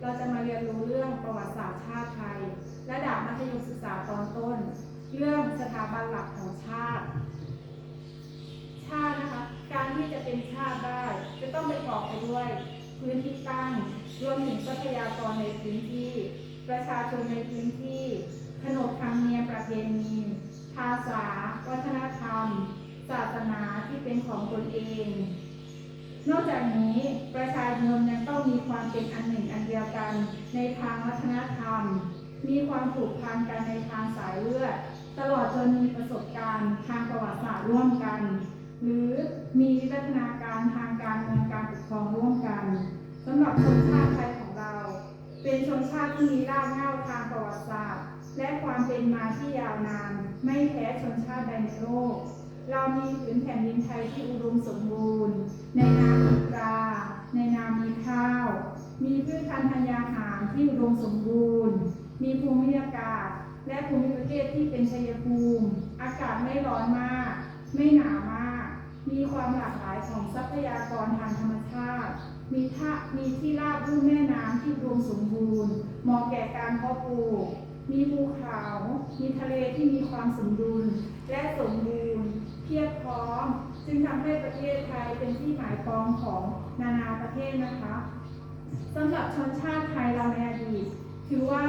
เราจะมาเรียนรู้เรื่องประวัติศาสตร์ชาติไทย ระดับมัธยมศึกษาตอนต้น เรื่องสถาบันหลักของชาติ ชาตินะคะ การที่จะเป็นชาติได้ จะต้องไประกอบไปด้วย พื้นที่ตั้งรวมถึงทรัพยากรในพื้นที่ ประชาชนในพื้นที่ ขนบธรรมเนียมประเพณี ภาษา วัฒนธรรม ศาสนาที่เป็นของตนเอง นอกจากนี้ประชาชนยังต้องมีความเป็นอันหนึ่งอันเดียวกันในทางวัฒนธรรม มีความผูกพันกันในทางสายเลือด ตลอดจนมีประสบการณ์ทางประวัติศาสตร์ร่วมกัน หรือมีวิวัฒนาการทางการเมืองการปกครองร่วมกันสำหรับชนชาติไทยของเรา เป็นชนชาติที่มีรากเหง้าทางประวัติศาสตร์ และความเป็นมาที่ยาวนานไม่แพ้ชนชาติใดในโลก เรามีผืนแผ่นดินไทยที่อุดมสมบูรณ์ ในนามีปลา ในนามีข้าว มีพืชพันธุ์ธัญญาหารที่อุดมสมบูรณ์ มีภูมิอากาศ และภูมิประเทศที่เป็นชัยภูมิ อากาศไม่ร้อนมาก ไม่หนามาก มีความหลากหลายของทรัพยากรทางธรรมชาติ มีท่ามีที่ราบรุ่มแม่น้ำที่อุดมสมบูรณ์ เหมาะแก่การเพาะปลูกมีภูเขา มีทะเลที่มีความสมดุลและสมบูรณ์ เพียบพร้อม จึงทำ ให้ประเทศไทยเป็นที่หมายปองของนานาประเทศนะคะสำหรับชนชาติไทยเราในอดีตถือว่า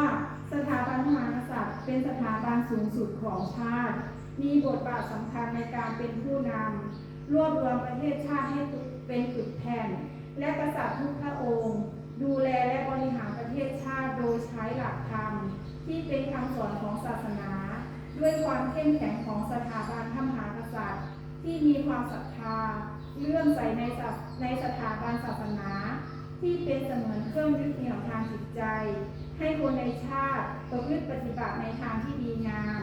สถาบันมหากษัตริย์ เป็นสถาบันสูงสุดของชาติ มีบทบาทสำคัญในการเป็นผู้นำรวบรวมประเทศชาติให้เป็นจุดแผ่น และกษัตริย์ทุกพระองค์ ดูแลและบริหารประเทศชาติโดยใช้หลักธรรม ที่เป็นคำสอนของศาสนา ด้วยความเข้มแข็งของสถาบันพระมหากษัตริย์ ที่มีความศรัทธาเลื่อมใสในศาสในสถาบันศาสนา ที่เป็นเสมือนเครื่องยึดเหนี่ยวทางจิตใจ ให้คนในชาติประพฤติปฏิบัติในทางที่ดีงาม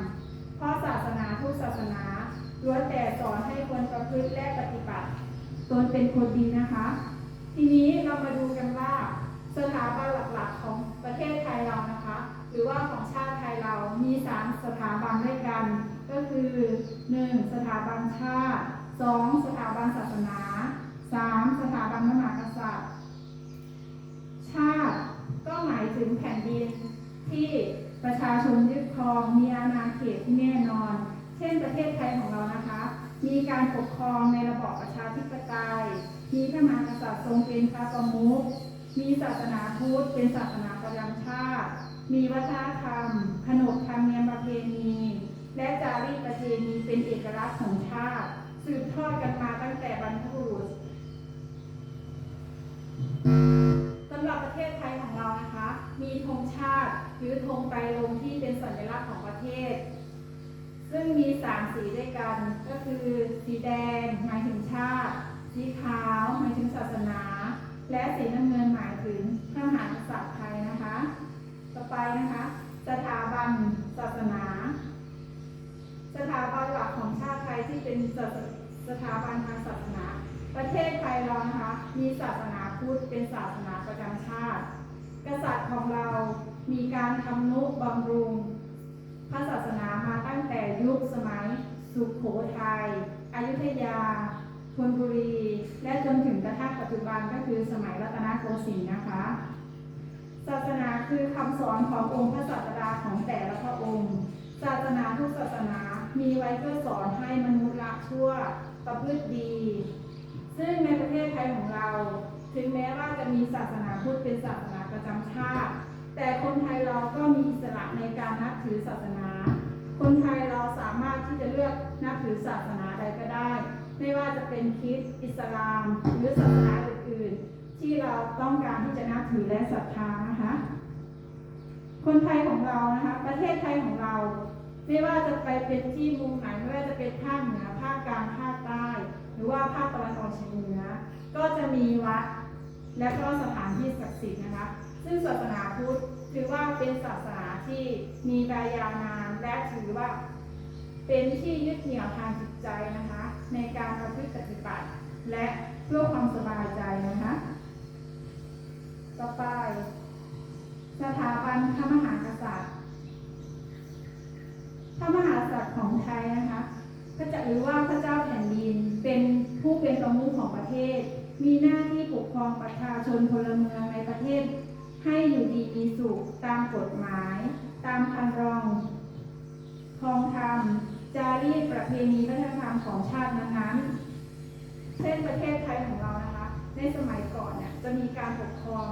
เพราะศาสนาทุกศาสนาล้วนแต่สอนให้คนประพฤติและปฏิบัติตนเป็นคนดีนะคะ ทีนี้เรามาดูกันว่า สถาบันหลักๆของประเทศไทยเรานะคะ หรือว่าของชาติไทยเรามีสามสถาบันด้วยกัน ก็คือ 1. สถาบันชาติ 2. สถาบันศาสนา 3. สถาบันมหากษัตริย์ ชาติก็หมายถึงแผ่นดินที่ประชาชนยึดครองมีอาณาเขตที่แน่นอน เช่นประเทศไทยของเรานะคะ มีการปกครองในระบอบประชาธิปไตยมีพระมหากษัตริย์ทรงเป็นพระประมุขมีศาสนาพุทธเป็นศาสนาประจำชาติ มีวัฒนธรรม ขนบธรรมเนียมประเพณี และจารีตประเพณีเป็นเอกลักษณ์ของชาติสืบทอดกันมาตั้งแต่บรรพบุรุษสำหรับประเทศไทยของเรานะคะ มีธงชาติหรือธงไตรรงที่เป็นสัญลักษณ์ของประเทศ ซึ่งมีสามสีด้วยกัน ก็คือสีแดงหมายถึงชาติ สีขาวหมายถึงศาสนา และสีน้ำเงินหมายถึงพระมหากษัตริย์ไทยนะคะ ต่อไปนะคะ สถาบันศาสนา สถาบันหลักของชาติไที่เป็นสถสถาบันทางศาสนา ประเทศไทยเรานะคะมีศาสนาพุทธเป็นศาสนาประจำชาติ กษัตริย์ของเรามีการทำนุบำรุง พระศาสนามาตั้งแต่ยุคสมัย สุขโขทัยอยุธยาธนบุรี และจนถึงกระทั่งปัจจุบันก็คือสมัยรัตนโกสินทร์นะคะ ศาสนาคือคำสอนขององค์พระศาสดาของแต่ละพระองค์ ศาสนาทุกศาสนา มีไว้เพื่อสอนให้มนุษย์ละชั่วประพฤติดี ซึ่งในประเทศไทยของเรา ถึงแม้ว่าจะมีศาสนาพุทธเป็นศาสนาประจำชาติ แต่คนไทยเราก็มีอิสระในการนับถือศาสนา คนไทยเราสามารถที่จะเลือกนับถือศาสนาใดก็ได้ ไม่ว่าจะเป็นคริสต์อิสลาม หรือศาสนาอื่นๆ ที่เราต้องการที่จะนับถือและศรัทธานะคะ คนไทยของเรานะคะ ประเทศไทยของเรา ไม่ว่าจะไปเป็นที่มุมไหนไม่ว่าจะเป็นภาคเหนือภาคกลางภาคใต้ หรือว่าภาคตะวันออกเฉียงเหนือ ก็จะมีวัดและก็สถานที่ศักดิ์สิทธิ์นะคะ ซึ่งศาสนาพุทธถือว่าเป็นศาสนาที่มีมายาวนานและถือว่าเป็นที่ยึดเหนี่ยวทางจิตใจนะคะ ในการประพฤติปฏิบัติ และเพื่อความสบายใจนะคะ ต่อไป สถาบันพระมหากษัตริย์ พระมหากษัตริย์ของไทยนะคะก็จะหรือว่าพระเจ้าแผ่นดินเป็นผู้เป็นประมุขของประเทศ มีหน้าที่ปกครองประชาชนพลเมืองในประเทศ ให้อยู่ดีมีสุขตามกฎหมาย ตามคันรองคองธรรม จารีตประเพณีวัฒนธรรมของชาตินั้นๆเช่นประเทศไทยของเรานะคะ ในสมัยก่อนเนี่ยจะมีการปกครอง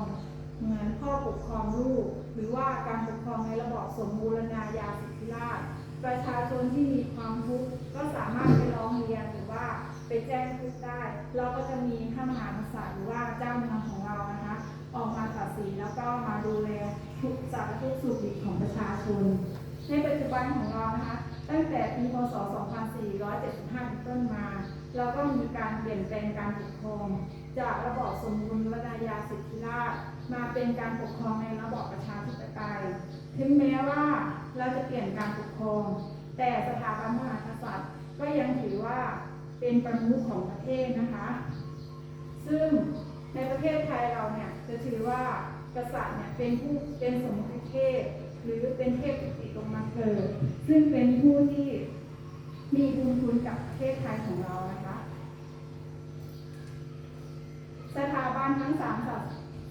เหมือนพ่อปกครองลูก หรือว่าการปกครองในระบอบสมบูรณาญาสิทธิราช ประชาชนที่มีความทุกข์ก็สามารถไปร้องเรียนหรือว่าไปแจ้งทุกข์ได้ เราก็จะมีพระมหากษัตริย์หรือว่าเจ้าเมืองของเรานะคะ ออกมาตัดสินแล้วก็มาดูแลทุกสารทุกสุขดิของประชาชน ในปัจจุบันของเรานะคะ ตั้งแต่ปีพศ 2475เป็นต้นมา เราก็มีการเปลี่ยนแปลงการปกครอง จากระบอบสมบูรณาญาสิทธิราชมาเป็นการปกครองในระบอบประชาธิปไตย ถึงแม้ว่า เราจะเปลี่ยนการปกครอง แต่สถาบันมหากษัตริย์ ก็ยังถือว่าเป็นประมุขของประเทศนะคะ ซึ่งในประเทศไทยเราเนี่ยจะถือว่ากษัตริย์เนี่ยเป็นผู้เป็นสมมติเทพหรือเป็นเทพที่ติลงมาเกิด ซึ่งเป็นผู้ที่มีบุญคุณกับประเทศไทยของเรานะคะ สถาบันทั้งสาม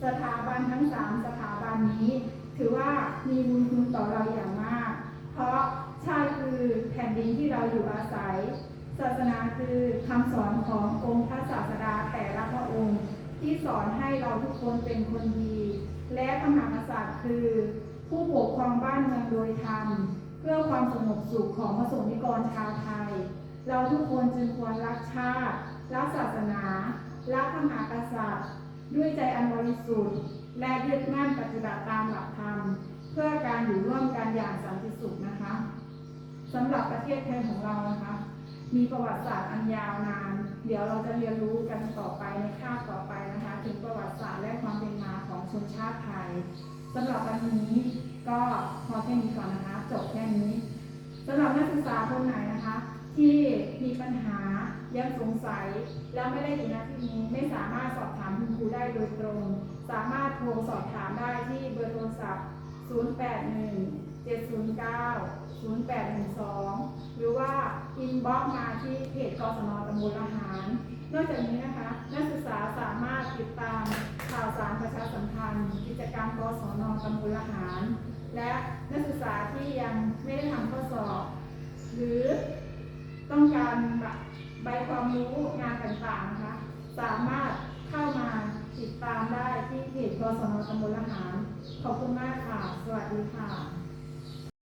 สถาบันทั้งสามสถาบันนี้ ถือว่ามีบุญคุณต่อเราอย่างมาก เพราะชาติคือแผ่นดินที่เราอยู่อาศัย ศาสนาคือคำสอนขององค์พระศาสดาแต่ละพระองค์ ที่สอนให้เราทุกคนเป็นคนดี และพระมหากษัตริย์คือ ผู้ปกครองบ้านเมืองโดยธรรม เพื่อความสงบสุขของพระสงฆ์นิกรชาวไทย เราทุกคนจึงควรรักชาติ รักศาสนา รักพระมหากษัตริย์ ด้วยใจอันบริสุทธิ์ และยึดมั่นปฏิบัติตามหลักธรรม เพื่อการอยู่ร่วมกันอย่างสันติสุขนะคะสำหรับประเทศไทยของเรานะคะ มีประวัติศาสตร์อันยาวนาน เดี๋ยวเราจะเรียนรู้กันต่อไปในคาบต่อไปนะคะ ถึงประวัติศาสตร์และความเป็นมาของชนชาติไทยสำหรับวันนี้ก็พอแค่นี้ก่อนนะคะ จบแค่นี้สำหรับนักศึกษาคนไหนนะคะ ที่มีปัญหา ยังสงสัย แล้วไม่ได้อยู่ณที่นี้ไม่สามารถสอบถามคุณครูได้โดยตรง สามารถโทรสอบถามได้ที่เบอร์โทรศัพท์ 081 709 0812 หรือว่าอินบ็อกมาที่เพจกศนตำบลอาหาร นอกจากนี้นะคะ นักศึกษาสามารถติดตามข่าวสารประชาสัมพันธ์ กิจกรรมกศนตำบลอาหาร และนักศึกษาที่ยังไม่ได้ทำข้อสอบ หรือต้องการใบความรู้งานต่างๆนะคะ สามารถเข้ามาติดตามได้ที่เพจกศนตำบ ลอาหาร ขอบคุณมากค่ะ สวัสดีค่ะ